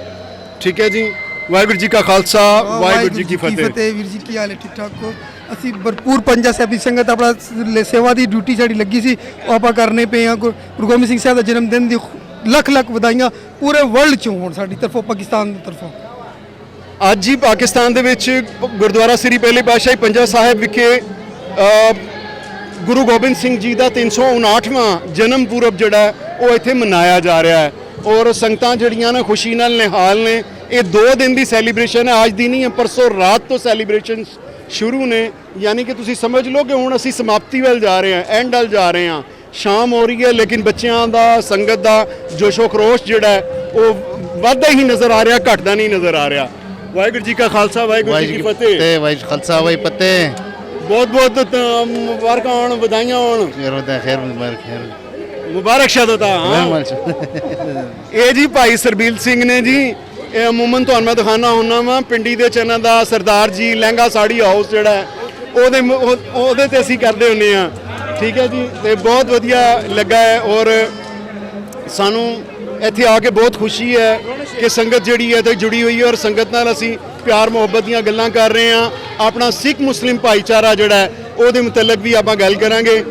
ਠੀਕ ਹੈ ਜੀ। ਵਾਹਿਗੁਰੂ ਜੀ ਕਾ ਖਾਲਸਾ ਵਾਹਿਗੁਰੂ ਜੀ ਕੀ ਫਤਿਹ। ਵੀਰ ਜੀ ਕੀ ਹਾਲ ਹੈ? ਠੀਕ ਠਾਕ ਹੋ? ਅਸੀਂ ਭਰਪੂਰ ਪੰਜਾ ਸਾਹਿਬ ਦੀ ਸੰਗਤ ਆਪਣਾ ਸੇਵਾ ਦੀ ਡਿਊਟੀ ਸਾਡੀ ਲੱਗੀ ਸੀ। ਉਹ ਆਪਾਂ ਕਰਨੇ ਪਏ ਆ ਗੁਰੂ ਗੋਬਿੰਦ ਸਿੰਘ ਸਾਹਿਬ ਦਾ ਜਨਮ ਦਿਨ ਦੀ ਲੱਖ ਲੱਖ ਵਧਾਈਆਂ ਪੂਰੇ ਵਰਲਡ ਚੋਂ ਹੋਣ ਸਾਡੀ ਤਰਫੋਂ ਪਾਕਿਸਤਾਨ ਦੀ ਤਰਫੋਂ। ਅੱਜ ਹੀ ਪਾਕਿਸਤਾਨ ਦੇ ਵਿੱਚ ਗੁਰਦੁਆਰਾ ਸ੍ਰੀ ਪਹਿਲੇ ਪਾਤਸ਼ਾਹੀ ਪੰਜਾ ਸਾਹਿਬ ਵਿਖੇ ਗੁਰੂ ਗੋਬਿੰਦ ਸਿੰਘ ਜੀ ਦਾ 359ਵਾਂ ਜਨਮ ਪੁਰਬ ਜਿਹੜਾ ਉਹ ਇੱਥੇ ਮਨਾਇਆ ਜਾ ਰਿਹਾ ਹੈ। ਔਰ ਸੰਗਤਾਂ ਜਿਹੜੀਆਂ ਨੇ, ਖੁਸ਼ੀ ਨਾਲ ਨਿਹਾਲ ਨੇ, ਇਹ 2 ਦਿਨ ਦੀ ਸੈਲੀਬ੍ਰੇਸ਼ਨ ਹੈ। ਅੱਜ ਦੀ ਨਹੀਂ ਹੈ ਪਰਸੋਂ ਰਾਤ ਤੋਂ ਸੈਲੀਬ੍ਰੇਸ਼ਨ ਸ਼ੁਰੂ ਨੇ। ਯਾਨੀ ਕਿ ਤੁਸੀਂ ਸਮਝ ਲਓ ਕਿ ਹੁਣ ਅਸੀਂ ਸਮਾਪਤੀ ਵੱਲ ਜਾ ਰਹੇ ਹਾਂ, ਐਂਡ ਵੱਲ ਜਾ ਰਹੇ ਹਾਂ। ਸ਼ਾਮ ਹੋ ਰਹੀ ਹੈ, ਲੇਕਿਨ ਬੱਚਿਆਂ ਦਾ, ਸੰਗਤ ਦਾ ਜੋਸ਼ੋ ਖਰੋਸ਼ ਜਿਹੜਾ ਉਹ ਵੱਧਦਾ ਹੀ ਨਜ਼ਰ ਆ ਰਿਹਾ, ਘਟਦਾ ਨਹੀਂ ਨਜ਼ਰ ਆ ਰਿਹਾ। ਵਾਹਿਗੁਰੂ ਜੀ ਕਾ ਖਾਲਸਾ ਵਾਹਿਗੁਰੂ ਜੀ ਕੀ ਫਤਿਹ। ਤੇ ਵਾਹਿ ਖਾਲਸਾ ਵਾਹਿ ਪਤੇ ਬਹੁਤ ਬਹੁਤ ਮੁਬਾਰਕਾਂ ਹੋਣ ਵਧਾਈਆਂ ਹੋਣ। ਖੈਰ ਹੁੰਦਾ ਖੈਰ ਮੁਬਾਰਕ ਖੈਰ। ਮੁਬਾਰਕ ਸ਼ਾਦਤਾ ਹਾਂ। ਇਹ ਜੀ ਭਾਈ ਸਰਬੀਲ ਸਿੰਘ ਨੇ ਜੀ ਇਹ ਅਮੂਮਨ ਤੁਹਾਨੂੰ ਮੈਂ ਦਿਖਾਣਾ ਹੁੰਨਾ ਵਾ ਪਿੰਡੀ ਦੇ ਚੈਨਲ ਦਾ ਸਰਦਾਰ ਜੀ ਲਹਿੰਗਾ ਸਾੜੀ ਹਾਊਸ ਜਿਹੜਾ ਉਹਦੇ ਉਹਦੇ ਤੇ ਅਸੀਂ ਕਰਦੇ ਹੁੰਨੇ ਆ ਠੀਕ ਹੈ ਜੀ ਤੇ ਬਹੁਤ ਵਧੀਆ ਲੱਗਾ ਹੈ ਔਰ ਸਾਨੂੰ ਇੱਥੇ ਆ ਕੇ ਬਹੁਤ ਖੁਸ਼ੀ ਹੈ ਕਿ ਸੰਗਤ ਜਿਹੜੀ ਹੈ ਤੇ ਜੁੜੀ ਹੋਈ ਹੈ ਔਰ ਸੰਗਤ ਨਾਲ ਅਸੀਂ ਪਿਆਰ ਮੁਹੱਬਤ ਦੀਆਂ ਗੱਲਾਂ ਕਰ ਰਹੇ ਹਾਂ। ਆਪਣਾ ਸਿੱਖ ਮੁਸਲਿਮ ਭਾਈਚਾਰਾ ਜਿਹੜਾ ਹੈ, ਉਹਦੇ ਮੁਤਲਕ ਵੀ ਆਪਾਂ ਗੱਲ ਕਰਾਂਗੇ।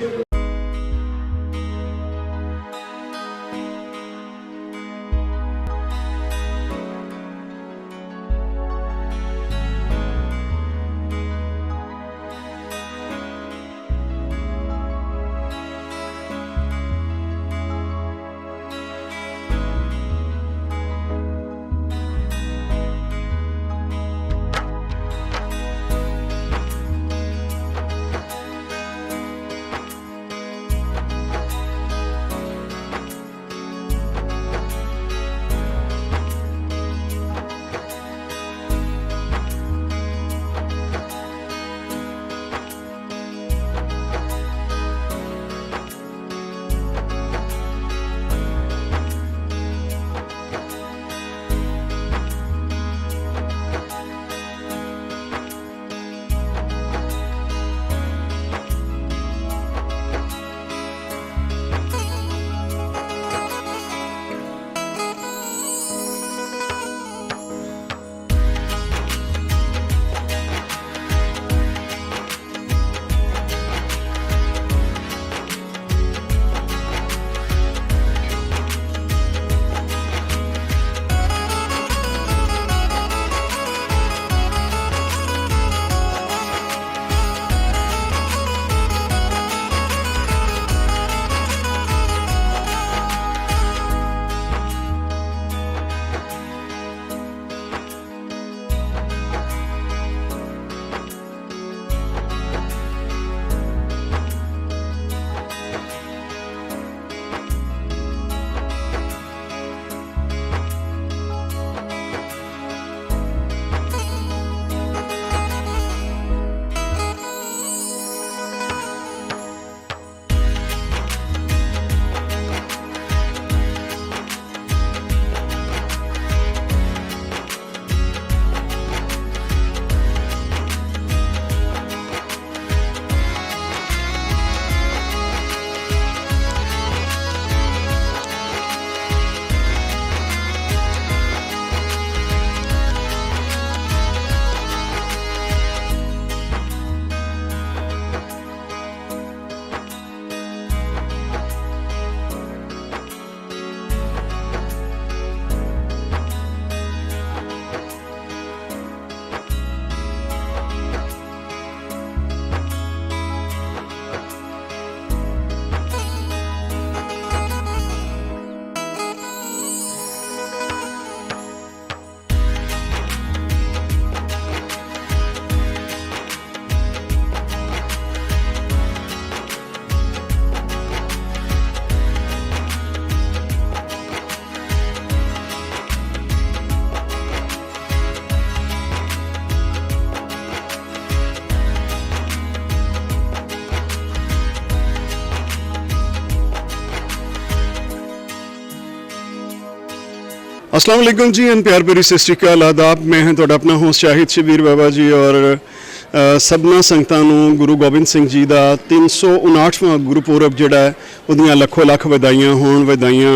अस्सलाम वालेकुम जी एंड प्यार भरी सत श्री अकाल आदाब मैं ਹਾਂ ਤੁਹਾਡਾ ਆਪਣਾ ਹੋਸਟ ਸ਼ਾਹਿਦ ਸ਼ਬੀਰ ਬਾਬਾ ਜੀ ਔਰ ਅ, ਸਭਨਾ ਸੰਗਤਾਂ ਨੂੰ ਗੁਰੂ ਗੋਬਿੰਦ ਸਿੰਘ ਜੀ ਦਾ 359ਵਾਂ ਗੁਰਪੁਰਬ ਜਿਹੜਾ ਹੈ ਉਹਦੀਆਂ ਲੱਖੋ ਲੱਖ ਵਧਾਈਆਂ ਹੋਣ ਵਧਾਈਆਂ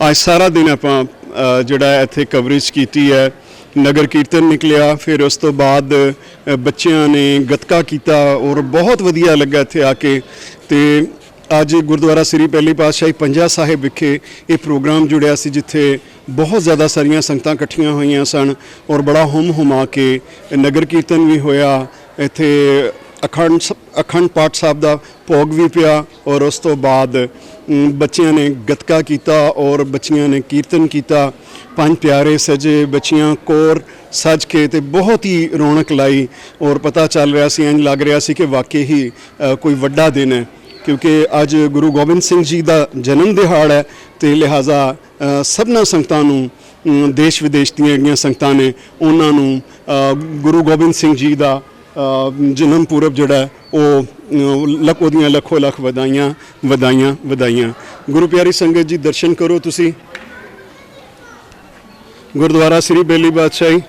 ਅੱਜ ਸਾਰਾ ਦਿਨ ਆਪਾਂ ਅ, ਜਿਹੜਾ ਹੈ ਇੱਥੇ ਕਵਰੇਜ ਕੀਤੀ ਹੈ ਨਗਰ ਕੀਰਤਨ ਨਿਕਲਿਆ ਫਿਰ ਉਸ ਤੋਂ ਬਾਅਦ ਅ, ਬੱਚਿਆਂ ਨੇ ਗਤਕਾ ਕੀਤਾ ਔਰ ਬਹੁਤ ਵਧੀਆ ਲੱਗਾ ਇੱਥੇ ਆ ਕੇ ਤੇ ਅੱਜ ਗੁਰਦੁਆਰਾ ਸ੍ਰੀ ਪਹਿਲੀ ਪਾਤਸ਼ਾਹੀ ਪੰਜਾ ਸਾਹਿਬ ਵਿਖੇ ਇਹ ਪ੍ਰੋਗਰਾਮ ਜੁੜਿਆ ਸੀ, ਜਿੱਥੇ ਬਹੁਤ ਜ਼ਿਆਦਾ ਸਾਰੀਆਂ ਸੰਗਤਾਂ ਇਕੱਠੀਆਂ ਹੋਈਆਂ ਸਨ ਔਰ ਬੜਾ ਹੁਮ ਹੁਮਾ ਕੇ ਨਗਰ ਕੀਰਤਨ ਵੀ ਹੋਇਆ। ਇੱਥੇ ਅਖੰਡ ਸ- ਅਖੰਡ ਪਾਠ ਸਾਹਿਬ ਦਾ ਭੋਗ ਵੀ ਪਿਆ ਔਰ ਉਸ ਤੋਂ ਬਾਅਦ ਬੱਚਿਆਂ ਨੇ ਗਤਕਾ ਕੀਤਾ ਔਰ ਬੱਚਿਆਂ ਨੇ ਕੀਰਤਨ ਕੀਤਾ। ਪੰਜ ਪਿਆਰੇ ਸਜੇ ਬੱਚੀਆਂ ਕੋਰ ਸਜ ਕੇ ਤੇ ਬਹੁਤ ਹੀ ਰੌਣਕ ਲਾਈ ਔਰ ਪਤਾ ਚੱਲ ਰਿਹਾ ਸੀ ਇੰਜ ਲੱਗ ਰਿਹਾ ਸੀ ਕਿ ਵਾਕਈ ਹੀ ਕੋਈ ਵੱਡਾ ਦਿਨ ਹੈ। ਕਿਉਂਕਿ ਅੱਜ ਗੁਰੂ ਗੋਬਿੰਦ ਸਿੰਘ ਜੀ ਦਾ ਜਨਮ ਦਿਹਾੜਾ ਹੈ ਤੇ ਲਿਹਾਜ਼ਾ ਅ, ਸਭਨਾਂ ਸੰਗਤਾਂ ਨੂੰ ਦੇਸ਼ ਵਿਦੇਸ਼ ਦੀਆਂ ਜਿਹੜੀਆਂ ਸੰਗਤਾਂ ਨੇ ਉਹਨਾਂ ਨੂੰ ਗੁਰੂ ਗੋਬਿੰਦ ਸਿੰਘ ਜੀ ਦਾ ਜਨਮ ਪੂਰਬ ਜਿਹੜਾ ਉਹ ਅ, ਲੱਖ ਉਹਦੀਆਂ ਲੱਖੋ ਲੱਖ ਵਧਾਈਆਂ ਵਧਾਈਆਂ ਵਧਾਈਆਂ। ਗੁਰੂ ਪਿਆਰੀ ਸੰਗਤ ਜੀ ਦਰਸ਼ਨ ਕਰੋ ਤੁਸੀਂ। ਗੁਰਦੁਆਰਾ ਸ੍ਰੀ ਬੇਲੀ ਬਾਦਸ਼ਾਹੀ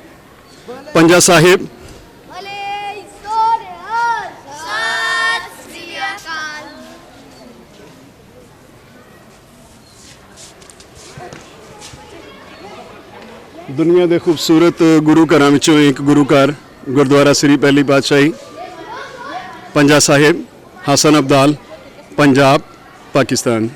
ਪੰਜਾ ਸਾਹਿਬ। ਦੁਨੀਆ ਦੇ ਖੂਬਸੂਰਤ ਗੁਰੂ ਘਰਾਂ ਵਿੱਚੋਂ ਇੱਕ ਗੁਰੂ ਘਰ ਗੁਰਦੁਆਰਾ ਸ੍ਰੀ ਪਹਿਲੀ ਪਾਤਸ਼ਾਹੀ, ਪੰਜਾ ਸਾਹਿਬ, ਹਸਨ ਅਬਦਾਲ, ਪੰਜਾਬ, ਪਾਕਿਸਤਾਨ।